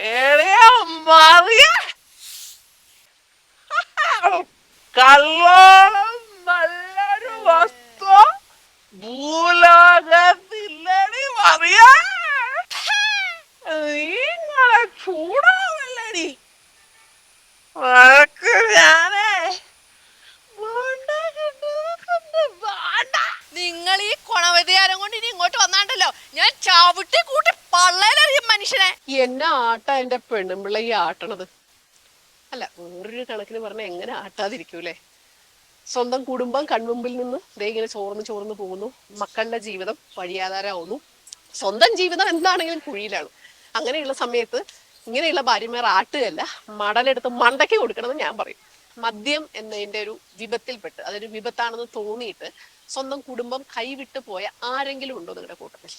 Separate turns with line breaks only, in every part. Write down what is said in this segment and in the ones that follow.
എളിയ മറിയ കല്ലോളം നല്ലൊരു വസ്തു. ഭൂലോകത്തില്ലടി മറിയ. നിങ്ങളെ ചൂടാവില്ലടി. വഴക്ക് ഞാനേ
നിങ്ങൾ ഈ കൊണവധികാരം കൊണ്ട് ഇനി ഇങ്ങോട്ട് വന്നാണ്ടല്ലോ. ഞാൻ ചവിട്ടി കൂട്ടി പള്ളയിലറിയും മനുഷ്യനെ.
എന്നെ ആട്ട എന്റെ പെണ്ണുമ്പിള്ള ഈ ആട്ടണത്. അല്ല വേറൊരു കണക്കിന് പറഞ്ഞ എങ്ങനെ ആട്ടാതിരിക്കൂലേ? സ്വന്തം കുടുംബം കൺമുമ്പിൽ നിന്ന് ദേ ഇങ്ങനെ ചോർന്ന് ചോർന്ന് പോകുന്നു. മക്കളുടെ ജീവിതം വഴിയാധാരമാവുന്നു സ്വന്തം ജീവിതം എന്താണെങ്കിലും കുഴിയിലാണ്. അങ്ങനെയുള്ള സമയത്ത് ഇങ്ങനെയുള്ള ഭാര്യമാർ ആട്ടുകയല്ല മടലെടുത്ത് മണ്ടയ്ക്ക് കൊടുക്കണമെന്ന് ഞാൻ പറയും. മദ്യം എന്നതിന്റെ ഒരു വിപത്തിൽപ്പെട്ട് അതൊരു വിപത്താണെന്ന് തോന്നിയിട്ട് സ്വന്തം കുടുംബം കൈവിട്ട് പോയ ആരെങ്കിലും ഉണ്ടോ നിങ്ങളുടെ കൂട്ടത്തിൽ?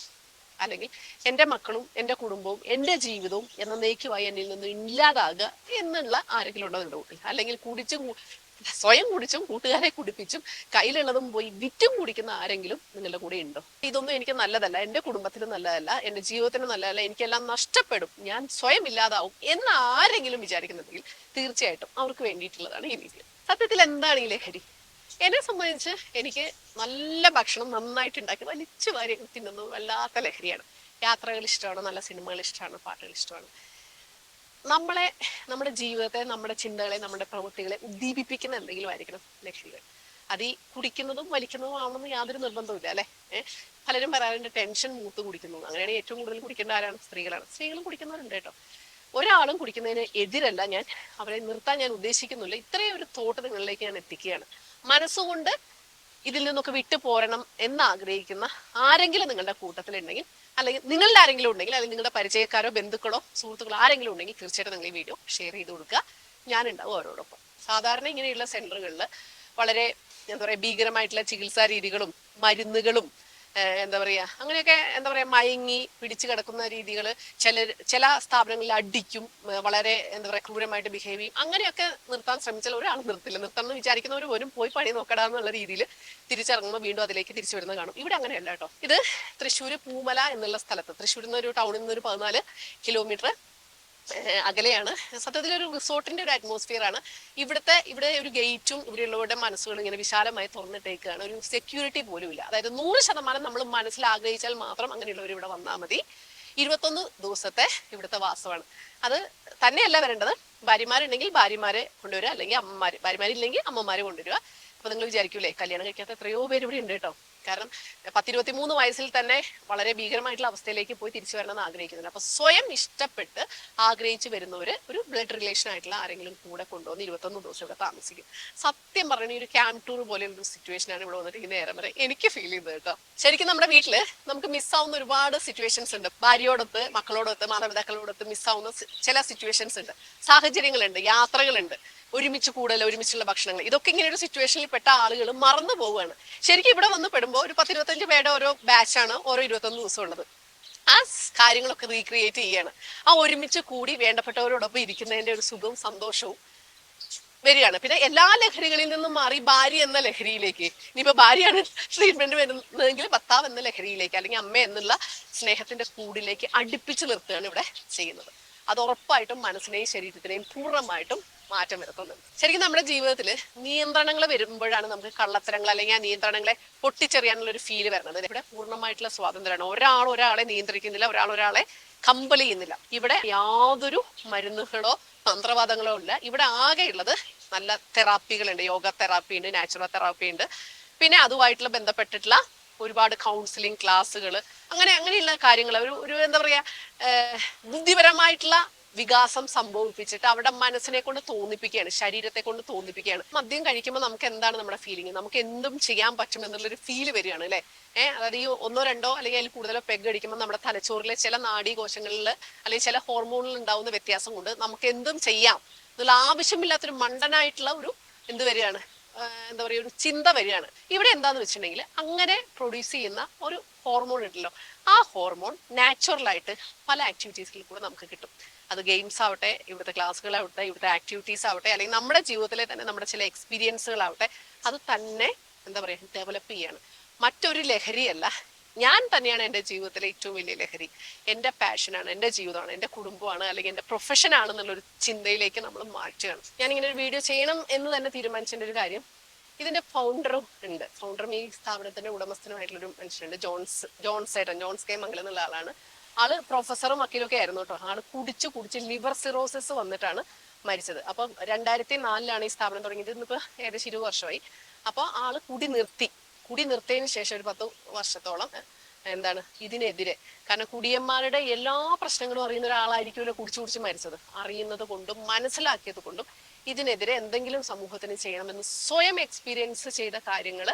അല്ലെങ്കിൽ എന്റെ മക്കളും എന്റെ കുടുംബവും എന്റെ ജീവിതവും എന്ന എന്നേക്കുമായി എന്നിൽ നിന്ന് ഇല്ലാതാകുക എന്നുള്ള ആരെങ്കിലും ഉണ്ടോ നിങ്ങളുടെ കൂട്ടിൽ അല്ലെങ്കിൽ കുടിച്ചും സ്വയം കുടിച്ചും കൂട്ടുകാരെ കുടിപ്പിച്ചും കയ്യിലുള്ളതും പോയി വിറ്റും കുടിക്കുന്ന ആരെങ്കിലും നിങ്ങളുടെ കൂടെ ഉണ്ടോ? ഇതൊന്നും എനിക്ക് നല്ലതല്ല. എന്റെ കുടുംബത്തിന് നല്ലതല്ല. എന്റെ ജീവിതത്തിന് നല്ലതല്ല. എനിക്കെല്ലാം നഷ്ടപ്പെടും. ഞാൻ സ്വയം ഇല്ലാതാവും എന്ന് ആരെങ്കിലും വിചാരിക്കുന്നുണ്ടെങ്കിൽ തീർച്ചയായിട്ടും അവർക്ക് വേണ്ടിയിട്ടുള്ളതാണ് ഈ വീഡിയോ സത്യത്തിൽ എന്താണ് ഈ ലഹരി? എന്നെ സംബന്ധിച്ച് എനിക്ക് നല്ല ഭക്ഷണം നന്നായിട്ട് ഉണ്ടാക്കി വലിച്ചു വാരി തിന്നുന്നത് വല്ലാത്ത ലഹരിയാണ്. യാത്രകൾ ഇഷ്ടമാണ് നല്ല സിനിമകൾ ഇഷ്ടമാണ് പാട്ടുകൾ ഇഷ്ടമാണ്. നമ്മളെ നമ്മുടെ ജീവിതത്തെ നമ്മുടെ ചിന്തകളെ നമ്മുടെ പ്രവൃത്തികളെ ഉദ്ദീപിപ്പിക്കുന്ന എന്തെങ്കിലും ആയിരിക്കണം ലഹരികൾ. അത് ഈ കുടിക്കുന്നതും വലിക്കുന്നതും ആവണമെന്ന് യാതൊരു നിർബന്ധവുമില്ല അല്ലെ? പലരും പറയാറുണ്ട് ടെൻഷൻ മൂത്ത് കുടിക്കുന്നു. അങ്ങനെയാണ് ഏറ്റവും കൂടുതൽ കുടിക്കേണ്ട ആരാണ്? സ്ത്രീകളാണ്. സ്ത്രീകളും കുടിക്കുന്നവരുണ്ട് കേട്ടോ. ഒരാളും കുടിക്കുന്നതിന് എതിരല്ല. ഞാൻ അവരെ നിർത്താൻ ഞാൻ ഉദ്ദേശിക്കുന്നില്ല ഇത്രയും ഒരു തോട്ട് നിങ്ങളിലേക്ക് ഞാൻ എത്തിക്കുകയാണ്. മനസ്സുകൊണ്ട് ഇതിൽ നിന്നൊക്കെ വിട്ടു പോരണം എന്ന് ആഗ്രഹിക്കുന്ന ആരെങ്കിലും നിങ്ങളുടെ കൂട്ടത്തിലുണ്ടെങ്കിൽ അല്ലെങ്കിൽ നിങ്ങളുടെ ആരെങ്കിലും ഉണ്ടെങ്കിൽ അല്ലെങ്കിൽ നിങ്ങളുടെ പരിചയക്കാരോ ബന്ധുക്കളോ സുഹൃത്തുക്കളോ ആരെങ്കിലും ഉണ്ടെങ്കിൽ തീർച്ചയായിട്ടും നിങ്ങൾ ഈ വീഡിയോ ഷെയർ ചെയ്ത് കൊടുക്കുക. ഞാനുണ്ടാവും അവരോടൊപ്പം. സാധാരണ ഇങ്ങനെയുള്ള സെന്ററുകളിൽ വളരെ എന്താ പറയുക ഭീകരമായിട്ടുള്ള ചികിത്സാ രീതികളും മരുന്നുകളും എന്താ പറയാ അങ്ങനെയൊക്കെ എന്താ പറയാ മയങ്ങി പിടിച്ചു കിടക്കുന്ന രീതികൾ ചില ചില സ്ഥാപനങ്ങളിൽ അടിക്കും വളരെ എന്താ പറയാ ക്രൂരമായിട്ട് ബിഹേവ് ചെയ്യും. അങ്ങനെയൊക്കെ നിർത്താൻ ശ്രമിച്ചാൽ ഒരാൾ നിർത്തില്ല. നിർത്തണം എന്ന് വിചാരിക്കുന്നവർ പോലും പോയി പണി നോക്കടാ എന്നുള്ള രീതിയിൽ തിരിച്ചിറങ്ങുമ്പോൾ വീണ്ടും അതിലേക്ക് തിരിച്ചു വരുന്നത് കാണും. ഇവിടെ അങ്ങനെയല്ല കേട്ടോ. ഇത് തൃശ്ശൂർ പൂമല എന്നുള്ള സ്ഥലത്ത് തൃശ്ശൂരിൽ നിന്ന് ഒരു ടൗണിൽ നിന്ന് ഒരു പതിനാല് കിലോമീറ്റർ അകലെയാണ്. സത്യത്തിൽ ഒരു റിസോർട്ടിന്റെ ഒരു അറ്റ്മോസ്ഫിയർ ആണ്. ഇവിടുത്തെ ഇവിടെ ഒരു ഗേറ്റും ഇവിടെയുള്ളവരുടെ മനസ്സുകൾ ഇങ്ങനെ വിശാലമായി തുറന്നിട്ടേക്കാണ്. ഒരു സെക്യൂരിറ്റി പോലും ഇല്ല. അതായത് നൂറ് ശതമാനം നമ്മൾ മനസ്സിൽ ആഗ്രഹിച്ചാൽ മാത്രം അങ്ങനെയുള്ളവർ ഇവിടെ വന്നാൽ മതി. ഇരുപത്തൊന്ന് ദിവസത്തെ ഇവിടുത്തെ വാസമാണ്. അത് തന്നെയല്ല വരേണ്ടത്. ഭാര്യമാരുണ്ടെങ്കിൽ ഭാര്യമാരെ കൊണ്ടുവരിക അല്ലെങ്കിൽ അമ്മമാര്. ഭാര്യമാരില്ലെങ്കിൽ അമ്മമാരെ കൊണ്ടുവരിക. അപ്പൊ നിങ്ങൾ വിചാരിക്കൂലേ കല്യാണം കഴിക്കാത്ത എത്രയോ പേര് ഇവിടെ ഉണ്ട് കേട്ടോ. കാരണം പത്തിരുപത്തി മൂന്ന് വയസ്സിൽ തന്നെ വളരെ ഭീകരമായിട്ടുള്ള അവസ്ഥയിലേക്ക് പോയി തിരിച്ചു വരണമെന്ന് ആഗ്രഹിക്കുന്നുണ്ട്. അപ്പൊ സ്വയം ഇഷ്ടപ്പെട്ട് ആഗ്രഹിച്ചു വരുന്നവര് ഒരു ബ്ലഡ് റിലേഷൻ ആയിട്ടുള്ള ആരെങ്കിലും കൂടെ കൊണ്ടുവന്ന് ഇരുപത്തൊന്ന് ദിവസം ഇവിടെ താമസിക്കും. സത്യം പറഞ്ഞ ഒരു ക്യാമ്പ് ടൂർ പോലെയുള്ള ഒരു സിറ്റുവേഷൻ ആണ് ഇവിടെ വന്നിട്ട് ഈ നേരം വരെ എനിക്ക് ഫീൽ ചെയ്തത് കേട്ടോ. ശരിക്കും നമ്മുടെ വീട്ടിൽ നമുക്ക് മിസ്സാവുന്ന ഒരുപാട് സിറ്റുവേഷൻസ് ഉണ്ട്. ഭാര്യയോടൊത്ത് മക്കളോടൊത്ത് മാതാപിതാക്കളോടൊത്ത് മിസ്സാവുന്ന ചില സിറ്റുവേഷൻസ് ഉണ്ട്. സാഹചര്യങ്ങളുണ്ട് യാത്രകളുണ്ട്. ഒരുമിച്ച് കൂടുതൽ ഒരുമിച്ചുള്ള ഭക്ഷണങ്ങൾ. ഇതൊക്കെ ഇങ്ങനെ ഒരു സിറ്റുവേഷനിൽ പെട്ട ആളുകൾ മറന്നു പോവുകയാണ്. ശരിക്കും ഇവിടെ വന്ന് പെടുമ്പോൾ ഒരു പത്തിരുപത്തഞ്ച് പേരുടെ ഓരോ ബാച്ചാണ് ഓരോ ഇരുപത്തൊന്ന് ദിവസം ഉള്ളത്. ആ കാര്യങ്ങളൊക്കെ റീക്രിയേറ്റ് ചെയ്യാണ്. ആ ഒരുമിച്ച് കൂടി വേണ്ടപ്പെട്ടവരോടൊപ്പം ഇരിക്കുന്നതിന്റെ ഒരു സുഖവും സന്തോഷവും വരികയാണ്. പിന്നെ എല്ലാ ലഹരികളിൽ നിന്നും മാറി ഭാര്യ എന്ന ലഹരിയിലേക്ക്. ഇനിയിപ്പോ ഭാര്യയാണ് ട്രീറ്റ്മെന്റ് വരുന്നതെങ്കിൽ ഭർത്താവ് എന്ന ലഹരിയിലേക്ക് അല്ലെങ്കിൽ അമ്മ എന്നുള്ള സ്നേഹത്തിന്റെ കൂടിലേക്ക് അടുപ്പിച്ച് നിർത്തുകയാണ് ഇവിടെ ചെയ്യുന്നത്. അത് ഉറപ്പായിട്ടും മനസ്സിനെയും ശരീരത്തിനെയും പൂർണമായിട്ടും മാറ്റം വരുത്തുന്നുണ്ട് ശരിക്കും നമ്മുടെ ജീവിതത്തിൽ നിയന്ത്രണങ്ങൾ വരുമ്പോഴാണ് നമുക്ക് കള്ളത്തരങ്ങൾ അല്ലെങ്കിൽ ആ നിയന്ത്രണങ്ങളെ പൊട്ടിച്ചെറിയാനുള്ള ഒരു ഫീൽ വരുന്നത്. ഇവിടെ പൂർണമായിട്ടുള്ള സ്വാതന്ത്ര്യമാണ്. ഒരാൾ ഒരാളെ നിയന്ത്രിക്കുന്നില്ല ഒരാൾ ഒരാളെ കമ്പൽ ചെയ്യുന്നില്ല. ഇവിടെ യാതൊരു മരുന്നുകളോ മന്ത്രവാദങ്ങളോ ഇല്ല. ഇവിടെ ആകെയുള്ളത് നല്ല തെറാപ്പികളുണ്ട് യോഗ തെറാപ്പി ഉണ്ട് നാച്ചുറൽ തെറാപ്പി ഉണ്ട്. പിന്നെ അതുമായിട്ടുള്ള ബന്ധപ്പെട്ടിട്ടുള്ള ഒരുപാട് കൗൺസിലിംഗ് ക്ലാസ്സുകൾ അങ്ങനെ അങ്ങനെയുള്ള കാര്യങ്ങൾ. ഒരു ഒരു എന്താ പറയുക ബുദ്ധിപരമായിട്ടുള്ള വികാസം സംഭവിപ്പിച്ചിട്ട് അവിടെ മനസ്സിനെ കൊണ്ട് തോന്നിപ്പിക്കുകയാണ് ശരീരത്തെ കൊണ്ട് തോന്നിപ്പിക്കുകയാണ്. മദ്യം കഴിക്കുമ്പോൾ നമുക്ക് എന്താണ് നമ്മുടെ ഫീലിംഗ് നമുക്ക് എന്തും ചെയ്യാൻ പറ്റും എന്നുള്ളൊരു ഫീൽ വരികയാണ് അല്ലെ? ഏഹ് അതായത് ഈ ഒന്നോ രണ്ടോ അല്ലെങ്കിൽ അതിൽ കൂടുതലോ പെഗ് അടിക്കുമ്പോൾ നമ്മുടെ തലച്ചോറിലെ ചില നാഡീകോശങ്ങളിൽ അല്ലെങ്കിൽ ചില ഹോർമോണിൽ ഉണ്ടാവുന്ന വ്യത്യാസം കൊണ്ട് നമുക്ക് എന്തും ചെയ്യാം എന്നുള്ള ആവശ്യമില്ലാത്തൊരു മണ്ടനായിട്ടുള്ള ഒരു എന്ത് വരികയാണ്? എന്താ പറയുക ഒരു ചിന്ത വരികയാണ്. ഇവിടെ എന്താന്ന് വെച്ചിട്ടുണ്ടെങ്കിൽ അങ്ങനെ പ്രൊഡ്യൂസ് ചെയ്യുന്ന ഒരു ഹോർമോൺ ഉണ്ടല്ലോ. ആ ഹോർമോൺ നാച്ചുറലായിട്ട് പല ആക്ടിവിറ്റീസിൽ കൂടെ നമുക്ക് കിട്ടും. അത് ഗെയിംസ് ആവട്ടെ ഇവിടുത്തെ ക്ലാസ്സുകളാവട്ടെ ഇവിടുത്തെ ആക്ടിവിറ്റീസ് ആവട്ടെ അല്ലെങ്കിൽ നമ്മുടെ ജീവിതത്തിലെ തന്നെ നമ്മുടെ ചില എക്സ്പീരിയൻസുകളാവട്ടെ അത് തന്നെ എന്താ പറയുക ഡെവലപ്പ് ചെയ്യാണ്. മറ്റൊരു ലഹരിയല്ല ഞാൻ തന്നെയാണ് എന്റെ ജീവിതത്തിലെ ഏറ്റവും വലിയ ലഹരി. എന്റെ പാഷനാണ് എന്റെ ജീവിതമാണ് എന്റെ കുടുംബമാണ് അല്ലെങ്കിൽ എന്റെ പ്രൊഫഷൻ ആണെന്നുള്ളൊരു ചിന്തയിലേക്ക് നമ്മൾ മാറ്റുകയാണ്. ഞാനിങ്ങനെ ഒരു വീഡിയോ ചെയ്യണം എന്ന് തന്നെ തീരുമാനിച്ചതിന്റെ ഒരു കാര്യം ഇതിന്റെ ഫൗണ്ടറും ഉണ്ട്. ഫൗണ്ടറും ഈ സ്ഥാപനത്തിന്റെ ഉടമസ്ഥനുമായിട്ടുള്ളൊരു മനുഷ്യനുണ്ട് ജോൺസ് ജോൺസ് ഏട്ടൻ ജോൺസ് കെ മംഗലം എന്നുള്ള ആളാണ്. ആൾ പ്രൊഫസറും വക്കീലൊക്കെ ആയിരുന്നു കേട്ടോ. ആൾ കുടിച്ച് കുടിച്ച് ലിവർ സിറോസിസ് വന്നിട്ടാണ് മരിച്ചത്. അപ്പം രണ്ടായിരത്തി നാലിലാണ് ഈ സ്ഥാപനം തുടങ്ങിയത്. ഇന്നിപ്പോൾ ഏകദേശം ഇരുപത് വർഷമായി. അപ്പോൾ ആൾ കുടി നിർത്തി. കുടി നിർത്തിയതിന് ശേഷം ഒരു പത്ത് വർഷത്തോളം എന്താണ് ഇതിനെതിരെ. കാരണം കുടിയന്മാരുടെ എല്ലാ പ്രശ്നങ്ങളും അറിയുന്ന ഒരാളായിരിക്കുമല്ലോ കുടിച്ചു കുടിച്ച് മരിച്ചത്. അറിയുന്നത് കൊണ്ടും മനസ്സിലാക്കിയത് കൊണ്ടും ഇതിനെതിരെ എന്തെങ്കിലും സമൂഹത്തിന് ചെയ്യണമെന്ന് സ്വയം എക്സ്പീരിയൻസ് ചെയ്ത കാര്യങ്ങൾ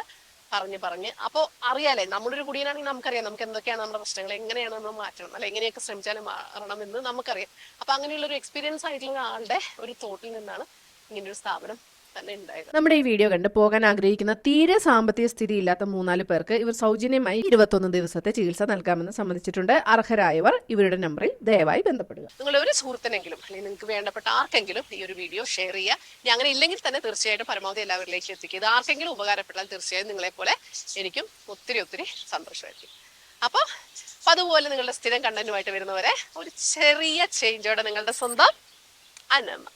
പറഞ്ഞ് പറഞ്ഞ്. അപ്പോൾ അറിയാലേ നമ്മളൊരു കുടിയനാണെങ്കിൽ നമുക്കറിയാം നമുക്ക് എന്തൊക്കെയാണ് നമ്മുടെ പ്രശ്നങ്ങൾ എങ്ങനെയാണ് നമ്മൾ മാറ്റണം അല്ലെ എങ്ങനെയൊക്കെ ശ്രമിച്ചാലും മാറണമെന്ന് നമുക്കറിയാം. അപ്പൊ അങ്ങനെയുള്ള ഒരു എക്സ്പീരിയൻസ് ആയിട്ടുള്ള ഒരാളുടെ ഒരു തോട്ടിൽ നിന്നാണ് ഇങ്ങനൊരു സ്ഥാപനം തന്നെ ഉണ്ടായത്.
നമ്മുടെ ഈ വീഡിയോ കണ്ട് പോകാൻ ആഗ്രഹിക്കുന്ന തീരെ സാമ്പത്തിക സ്ഥിതി ഇല്ലാത്ത മൂന്നാൽ പേർക്ക് ഇവർ സൗജന്യമായി ഇരുപത്തൊന്ന് ദിവസത്തെ ചികിത്സ നൽകാമെന്ന് സംബന്ധിച്ചിട്ടുണ്ട് അർഹരായവർ ഇവരുടെ നമ്പറിൽ ദയവായി ബന്ധപ്പെടുക.
നിങ്ങൾ ഒരു സുഹൃത്തിനെങ്കിലും അല്ലെങ്കിൽ നിങ്ങൾക്ക് വേണ്ടപ്പെട്ട ആർക്കെങ്കിലും ഈ ഒരു വീഡിയോ ഷെയർ ചെയ്യുക. ഇനി അങ്ങനെ ഇല്ലെങ്കിൽ തന്നെ തീർച്ചയായിട്ടും പരമാവധി എല്ലാവരിലേക്ക് എത്തിക്കുക. ഇത് ആർക്കെങ്കിലും ഉപകാരപ്പെട്ടാൽ തീർച്ചയായും നിങ്ങളെ പോലെ എനിക്കും ഒത്തിരി ഒത്തിരി സന്തോഷമായിരിക്കും. അപ്പോൾ അപ്പൊ അതുപോലെ നിങ്ങളുടെ സ്ഥിരം കണ്ടന്റുമായിട്ട് വരുന്നവരെ ഒരു ചെറിയ ചേഞ്ചോടെ നിങ്ങളുടെ സ്വന്തം അന്നമ്മ